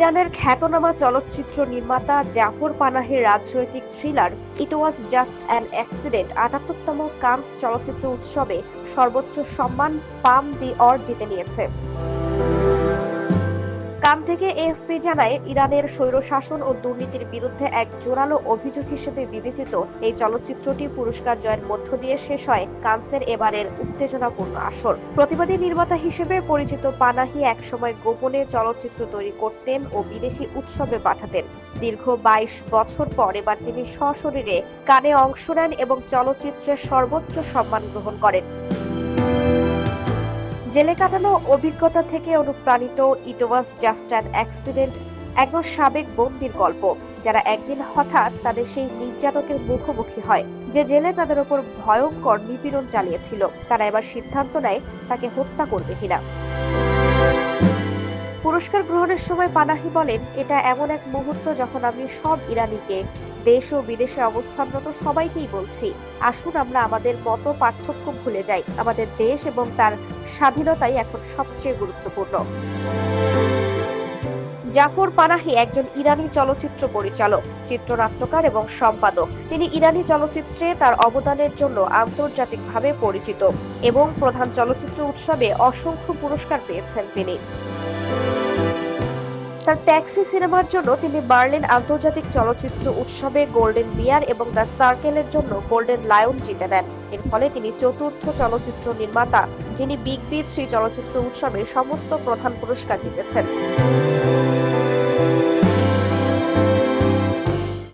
ইরানের খ্যাতনামা চলচ্চিত্র নির্মাতা জাফর পানাহের রাজনৈতিক thriller It Was Just an Accident আটাত্তরতম Cannes চলচ্চিত্র উৎসবে সর্বোচ্চ সম্মান পাম দি অর জিতে নিয়েছে। কান থেকে এএফপি জানায়, ইরানের স্বৈরশাসন ও দুর্নীতির বিরুদ্ধে এক জোরালো অভিযোগ হিসেবে বিবেচিত এই চলচ্চিত্রটি পুরস্কার জয়ের মধ্য দিয়ে শেষ হয় কান্সের এবারের উত্তেজনাপূর্ণ আসর। প্রতিবাদী নির্মাতা হিসেবে পরিচিত পানাহি একসময় গোপনে চলচ্চিত্র তৈরি করতেন ও বিদেশি উৎসবে পাঠাতেন। দীর্ঘ বাইশ বছর পর এবার তিনি সশরীরে কানে অংশ নেন এবং চলচ্চিত্রের সর্বোচ্চ সম্মান গ্রহণ করেন। জেলে কাটানো অভিজ্ঞতা থেকে অনুপ্রাণিত It Was Just an Accident একজন সাবেক বন্দির গল্প, যারা একদিন হঠাৎ তাদের সেই নির্যাতকের মুখোমুখি হয়। যে জেলে তাদের ওপর ভয়ঙ্কর নিপীড়ন চালিয়েছিল, তারা এবার সিদ্ধান্ত নেয় তাকে হত্যা করবে কিনা। পুরস্কার গ্রহণের সময় পানাহি বলেন, এটা এমন এক মুহূর্ত যখন আমি সব ইরানিকে, দেশ ও বিদেশে অবস্থানরত সবাইকেই বলছি, আসুন আমরা আমাদের মত পার্থক্য ভুলে যাই। আমাদের দেশ এবং তার স্বাধীনতাই এখন সবচেয়ে গুরুত্বপূর্ণ। জাফর পানাহি একজন ইরানি চলচ্চিত্র পরিচালক, চিত্রনাট্যকার এবং সম্পাদক। তিনি ইরানি চলচ্চিত্রে তার অবদানের জন্য আন্তর্জাতিকভাবে পরিচিত এবং প্রধান চলচ্চিত্র উৎসবে অসংখ্য পুরস্কার পেয়েছেন তিনি। তার ট্যাক্সি সিনেমার জন্য তিনি বার্লিন আন্তর্জাতিক চলচ্চিত্র উৎসবে গোল্ডেন বিয়ার এবং দ্য সার্কেলের জন্য গোল্ডেন লায়ন জিতে নেন। এর ফলে তিনি চতুর্থ চলচ্চিত্র নির্মাতা, যিনি বিগ বি থ্রি চলচ্চিত্র উৎসবে সমস্ত প্রধান পুরস্কার জিতেছেন।